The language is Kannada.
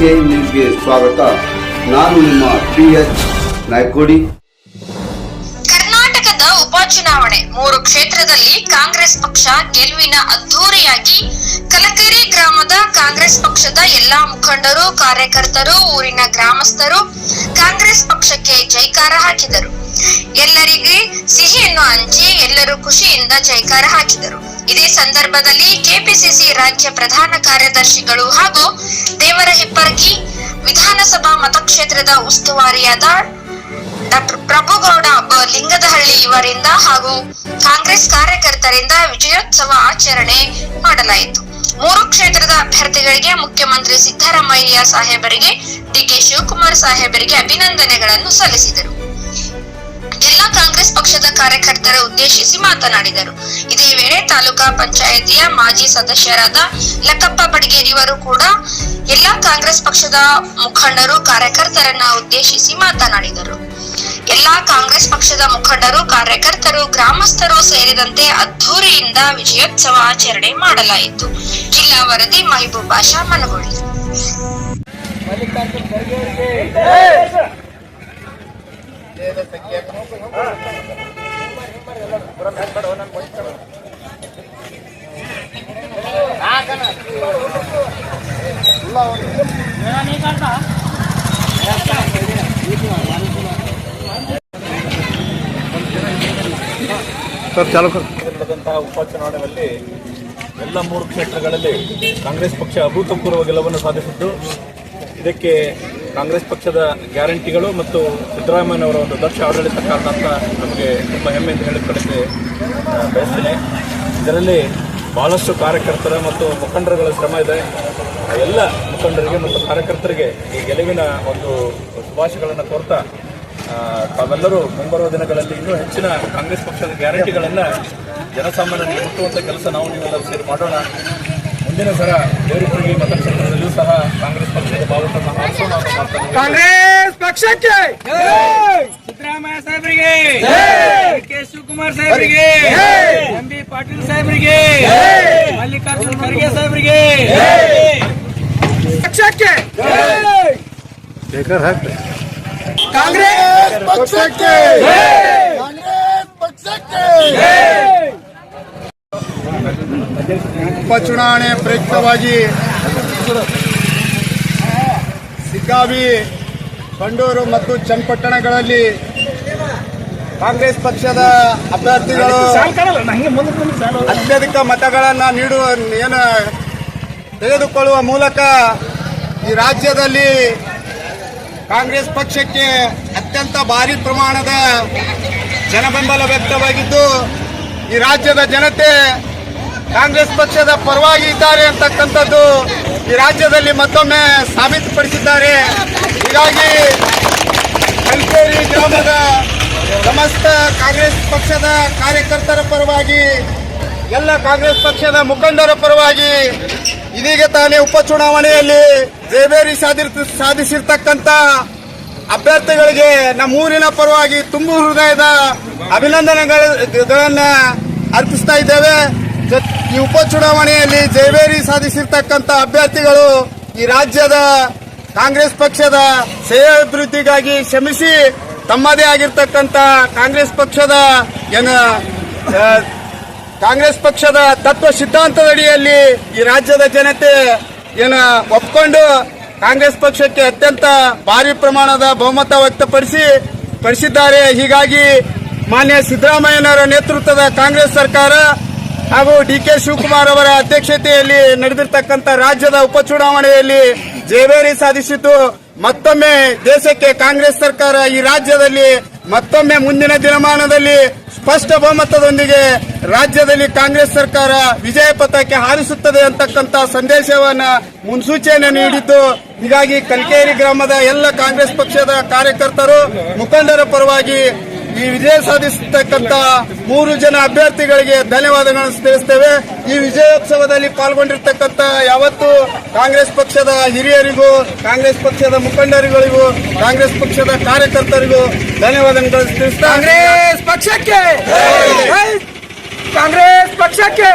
ಸ್ವಾಗತ. ನಾನು ನಿಮ್ಮ ಪಿ ಎಚ್ ನಾಯ್ಕೋಡಿ. ಕರ್ನಾಟಕದ ಉಪಚುನಾವಣೆ. ಮೂರು ಕ್ಷೇತ್ರದಲ್ಲಿ ಕಾಂಗ್ರೆಸ್ ಪಕ್ಷ ಗೆಲುವಿನ ಅದ್ಧೂರಿಯಾಗಿ. ಕಲಕೆರೆ ಗ್ರಾಮದ ಕಾಂಗ್ರೆಸ್ ಪಕ್ಷದ ಎಲ್ಲಾ ಮುಖಂಡರು, ಕಾರ್ಯಕರ್ತರು, ಊರಿನ ಗ್ರಾಮಸ್ಥರು ಕಾಂಗ್ರೆಸ್ ಪಕ್ಷಕ್ಕೆ ಜೈಕಾರ ಹಾಕಿದರು. ಎಲ್ಲರಿಗೆ ಸಿಹಿಯನ್ನು ಹಂಚಿ ಎಲ್ಲರೂ ಖುಷಿಯಿಂದ ಜೈಕಾರ ಹಾಕಿದರು. ಇದೇ ಸಂದರ್ಭದಲ್ಲಿ ಕೆಪಿಸಿಸಿ ರಾಜ್ಯ ಪ್ರಧಾನ ಕಾರ್ಯದರ್ಶಿಗಳು ಹಾಗೂ ದೇವರ ಹೆಪ್ಪರ್ಗಿ ವಿಧಾನಸಭಾ ಮತಕ್ಷೇತ್ರದ ಉಸ್ತುವಾರಿಯಾದ ಡಾಕ್ಟರ್ ಪ್ರಭುಗೌಡ ಲಿಂಗದಹಳ್ಳಿ ಇವರಿಂದ ಹಾಗೂ ಕಾಂಗ್ರೆಸ್ ಕಾರ್ಯಕರ್ತರಿಂದ ವಿಜಯೋತ್ಸವ ಆಚರಣೆ ಮಾಡಲಾಯಿತು. ಮೂರು ಕ್ಷೇತ್ರದ ಅಭ್ಯರ್ಥಿಗಳಿಗೆ ಮುಖ್ಯಮಂತ್ರಿ ಸಿದ್ದರಾಮಯ್ಯ ಸಾಹೇಬರಿಗೆ ಡಿಕೆ ಶಿವಕುಮಾರ್ ಸಾಹೇಬರಿಗೆ ಅಭಿನಂದನೆಗಳನ್ನು ಸಲ್ಲಿಸಿದರು. ಎಲ್ಲ ಕಾಂಗ್ರೆಸ್ ಪಕ್ಷದ ಕಾರ್ಯಕರ್ತರ ಉದ್ದೇಶಿಸಿ ಮಾತನಾಡಿದರು. ಇದೇ ವೇಳೆ ತಾಲೂಕಾ ಪಂಚಾಯಿತಿಯ ಮಾಜಿ ಸದಸ್ಯರಾದ ಲಕ್ಕಪ್ಪ ಬಡಗೇರಿಯವರು ಕೂಡ ಎಲ್ಲಾ ಕಾಂಗ್ರೆಸ್ ಪಕ್ಷದ ಮುಖಂಡರು ಕಾರ್ಯಕರ್ತರನ್ನ ಉದ್ದೇಶಿಸಿ ಮಾತನಾಡಿದರು. ಎಲ್ಲಾ ಕಾಂಗ್ರೆಸ್ ಪಕ್ಷದ ಮುಖಂಡರು ಕಾರ್ಯಕರ್ತರು ಗ್ರಾಮಸ್ಥರು ಸೇರಿದಂತೆ ಅದ್ಧೂರಿಯಿಂದ ವಿಜಯೋತ್ಸವ ಆಚರಣೆ ಮಾಡಲಾಯಿತು. ಜಿಲ್ಲಾ ವರದಿ ಮಹಬೂಬ್ ಬಾಷಾ ಮನಗುಳಿ. ನಡೆದಂತಹ ಉಪಚುನಾವಣೆಯಲ್ಲಿ ಎಲ್ಲ ಮೂರು ಕ್ಷೇತ್ರಗಳಲ್ಲಿ ಕಾಂಗ್ರೆಸ್ ಪಕ್ಷ ಅಭೂತಪೂರ್ವ ಗೆಲುವನ್ನು ಸಾಧಿಸಿದ್ದು. ಇದಕ್ಕೆ ಕಾಂಗ್ರೆಸ್ ಪಕ್ಷದ ಗ್ಯಾರಂಟಿಗಳು ಮತ್ತು ಸಿದ್ದರಾಮಯ್ಯನವರ ಒಂದು ದಕ್ಷ ಆಡಳಿತ ಕಾರಣ ಅಂತ ನಮಗೆ ತುಂಬ ಹೆಮ್ಮೆ ಅಂತ ಹೇಳಿಕೊಳ್ಳಕ್ಕೆ ಬಯಸ್ತೇನೆ ಇದರಲ್ಲಿ ಭಾಳಷ್ಟು ಕಾರ್ಯಕರ್ತರ ಮತ್ತು ಮುಖಂಡರುಗಳ ಶ್ರಮ ಇದೆ. ಎಲ್ಲ ಮುಖಂಡರಿಗೆ ಮತ್ತು ಕಾರ್ಯಕರ್ತರಿಗೆ ಈ ಗೆಲುವಿನ ಒಂದು ಶುಭಾಶಯಗಳನ್ನು ಕೋರ್ತಾ ತಾವೆಲ್ಲರೂ ಮುಂಬರುವ ದಿನಗಳಲ್ಲಿ ಇನ್ನೂ ಹೆಚ್ಚಿನ ಕಾಂಗ್ರೆಸ್ ಪಕ್ಷದ ಗ್ಯಾರಂಟಿಗಳನ್ನು ಜನಸಾಮಾನ್ಯರಿಗೆ ಮುಟ್ಟುವಂಥ ಕೆಲಸ ನಾವು ನೀವೆಲ್ಲರೂ ಸೇರಿ ಮಾಡೋಣ. ಮುಂದಿನ ಸಲ ದೇವರಪುರಿಗೆ ಮತಕ್ಷೇತ್ರದಲ್ಲಿಯೂ ಸಹ ಕಾಂಗ್ರೆಸ್ ಪಕ್ಷದ ಬಾವುಟವನ್ನು ಹಾರಿಸೋಣ ಅನ್ನೋ ಮಾತನ್ನು ಕಾಂಗ್ರೆಸ್ ಪಕ್ಷಕ್ಕೆ! ಸಿದ್ದರಾಮಯ್ಯ ಸಾಹೇಬರಿಗೆ! ಕೆ ಶಿವಕುಮಾರ್ ಸಾಹೇಬರಿಗೆ! ಎಂ ಬಿ ಪಾಟೀಲ್ ಸಾಹೇಬರಿಗೆ! ಮಲ್ಲಿಕಾರ್ಜುನ ಖರ್ಗೆ ಸಾಹೇಬರಿಗೆ! ಪಕ್ಷಕ್ಕೆ! ಕಾಂಗ್ರೆಸ್ ಪಕ್ಷಕ್ಕೆ! ಉಪಚುನಾವಣೆ ಪ್ರಯುಕ್ತವಾಗಿ ಸಿಗ್ಗಾವಿ ಬಂಡೂರು ಮತ್ತು ಚನ್ನಪಟ್ಟಣಗಳಲ್ಲಿ ಕಾಂಗ್ರೆಸ್ ಪಕ್ಷದ ಅಭ್ಯರ್ಥಿಗಳು ಅತ್ಯಧಿಕ ಮತಗಳನ್ನು ನೀಡುವ ಏನು ತೆಗೆದುಕೊಳ್ಳುವ ಮೂಲಕ ಈ ರಾಜ್ಯದಲ್ಲಿ ಕಾಂಗ್ರೆಸ್ ಪಕ್ಷಕ್ಕೆ ಅತ್ಯಂತ ಭಾರಿ ಪ್ರಮಾಣದ ಜನಬೆಂಬಲ ವ್ಯಕ್ತವಾಗಿದ್ದು, ಈ ರಾಜ್ಯದ ಜನತೆ ಕಾಂಗ್ರೆಸ್ ಪಕ್ಷದ ಪರವಾಗಿ ಇದ್ದಾರೆ ಅಂತಕ್ಕಂಥದ್ದು ಈ ರಾಜ್ಯದಲ್ಲಿ ಮತ್ತೊಮ್ಮೆ ಸಾಬೀತುಪಡಿಸಿದ್ದಾರೆ. ಹೀಗಾಗಿ ಕಲ್ಕೇರಿ ಗ್ರಾಮದ ಸಮಸ್ತ ಕಾಂಗ್ರೆಸ್ ಪಕ್ಷದ ಕಾರ್ಯಕರ್ತರ ಪರವಾಗಿ, ಎಲ್ಲ ಕಾಂಗ್ರೆಸ್ ಪಕ್ಷದ ಮುಖಂಡರ ಪರವಾಗಿ ಇದೀಗ ತಾನೇ ಉಪಚುನಾವಣೆಯಲ್ಲಿ ಜಯಬೇರಿ ಸಾಧಿ ಸಾಧಿಸಿರ್ತಕ್ಕಂಥ ಅಭ್ಯರ್ಥಿಗಳಿಗೆ ನಮ್ಮೂರಿನ ಪರವಾಗಿ ತುಂಬು ಹೃದಯದ ಅಭಿನಂದನೆಗಳನ್ನ ಅರ್ಪಿಸ್ತಾ ಇದ್ದೇವೆ. ಈ ಉಪಚುನಾವಣೆಯಲ್ಲಿ ಜೈಬೇರಿ ಸಾಧಿಸಿರ್ತಕ್ಕಂಥ ಅಭ್ಯರ್ಥಿಗಳು ಈ ರಾಜ್ಯದ ಕಾಂಗ್ರೆಸ್ ಪಕ್ಷದ ಶ್ರೇಯಾಭಿವೃದ್ಧಿಗಾಗಿ ಶ್ರಮಿಸಿ ತಮ್ಮದೇ ಆಗಿರ್ತಕ್ಕಂಥ ಕಾಂಗ್ರೆಸ್ ಪಕ್ಷದ ಏನ ಕಾಂಗ್ರೆಸ್ ಪಕ್ಷದ ತತ್ವ ಸಿದ್ಧಾಂತದಡಿಯಲ್ಲಿ ಈ ರಾಜ್ಯದ ಜನತೆ ಏನ ಒಪ್ಕೊಂಡು ಕಾಂಗ್ರೆಸ್ ಪಕ್ಷಕ್ಕೆ ಅತ್ಯಂತ ಭಾರಿ ಪ್ರಮಾಣದ ಬಹುಮತ ವ್ಯಕ್ತಪಡಿಸಿ ಪಡಿಸಿದ್ದಾರೆ ಹೀಗಾಗಿ ಮಾನ್ಯ ಸಿದ್ದರಾಮಯ್ಯನವರ ನೇತೃತ್ವದ ಕಾಂಗ್ರೆಸ್ ಸರ್ಕಾರ ಹಾಗೂ ಡಿ ಕೆ ಶಿವಕುಮಾರ್ ಅವರ ಅಧ್ಯಕ್ಷತೆಯಲ್ಲಿ ನಡೆದಿರ್ತಕ್ಕಂಥ ರಾಜ್ಯದ ಉಪಚುನಾವಣೆಯಲ್ಲಿ ಜೇವೇರಿ ಸಾಧಿಸಿತು. ಮತ್ತೊಮ್ಮೆ ದೇಶಕ್ಕೆ ಕಾಂಗ್ರೆಸ್ ಸರ್ಕಾರ ಈ ರಾಜ್ಯದಲ್ಲಿ ಮತ್ತೊಮ್ಮೆ ಮುಂದಿನ ದಿನಮಾನದಲ್ಲಿ ಸ್ಪಷ್ಟ ಬಹುಮತದೊಂದಿಗೆ ರಾಜ್ಯದಲ್ಲಿ ಕಾಂಗ್ರೆಸ್ ಸರ್ಕಾರ ವಿಜಯ ಪಥಕ್ಕೆ ಹಾರಿಸುತ್ತದೆ ಅಂತಕ್ಕಂಥ ಸಂದೇಶವನ್ನ ಮುನ್ಸೂಚನೆ ನೀಡಿದ್ದು. ಹೀಗಾಗಿ ಕಲ್ಕೇರಿ ಗ್ರಾಮದ ಎಲ್ಲ ಕಾಂಗ್ರೆಸ್ ಪಕ್ಷದ ಕಾರ್ಯಕರ್ತರು ಮುಖಂಡರ ಪರವಾಗಿ ಈ ವಿಜಯ ಸಾಧಿಸತಕ್ಕಂತ ಮೂರು ಜನ ಅಭ್ಯರ್ಥಿಗಳಿಗೆ ಧನ್ಯವಾದಗಳನ್ನು ತಿಳಿಸ್ತೇವೆ. ಈ ವಿಜಯೋತ್ಸವದಲ್ಲಿ ಪಾಲ್ಗೊಂಡಿರ್ತಕ್ಕಂಥ ಯಾವತ್ತು ಕಾಂಗ್ರೆಸ್ ಪಕ್ಷದ ಹಿರಿಯರಿಗೂ ಕಾಂಗ್ರೆಸ್ ಪಕ್ಷದ ಮುಖಂಡರುಗಳಿಗೂ ಕಾಂಗ್ರೆಸ್ ಪಕ್ಷದ ಕಾರ್ಯಕರ್ತರಿಗೂ ಧನ್ಯವಾದಗಳನ್ನು ತಿಳಿಸ್ತಾ ಕಾಂಗ್ರೆಸ್ ಪಕ್ಷಕ್ಕೆ. ಕಾಂಗ್ರೆಸ್ ಪಕ್ಷಕ್ಕೆ.